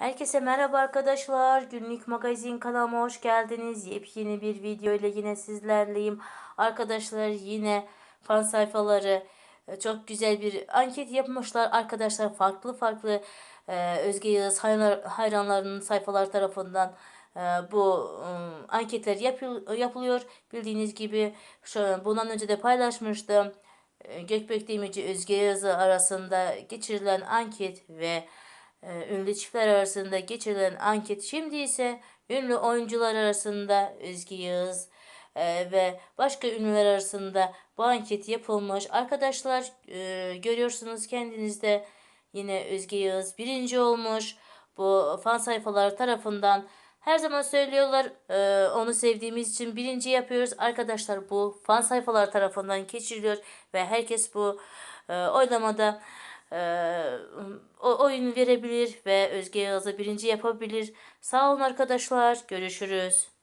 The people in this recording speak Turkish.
Herkese merhaba arkadaşlar. Günlük magazin kanalıma hoş geldiniz. Yepyeni bir video ile yine sizlerleyim. Arkadaşlar yine fan sayfaları e, çok güzel bir anket yapmışlar. Arkadaşlar farklı farklı e, Özge hayranlar, hayranlarının sayfalar tarafından e, bu e, anketler yapıl, yapılıyor. Bildiğiniz gibi şu, bundan önce de paylaşmıştım. Gökbek Demirci Özge Yağız'ı arasında geçirilen anket ve e, ünlü çiftler arasında geçirilen anket şimdi ise ünlü oyuncular arasında Özge Yağız e, ve başka ünlüler arasında bu anket yapılmış. Arkadaşlar e, görüyorsunuz kendinizde yine Özge Yağız birinci olmuş. Bu fan sayfaları tarafından her zaman söylüyorlar e, onu sevdiğimiz için birinci yapıyoruz. Arkadaşlar bu fan sayfalar tarafından geçiriliyor ve herkes bu e, oylamada e, o oyun verebilir ve Özge Yağız'ı birinci yapabilir. Sağ olun arkadaşlar. Görüşürüz.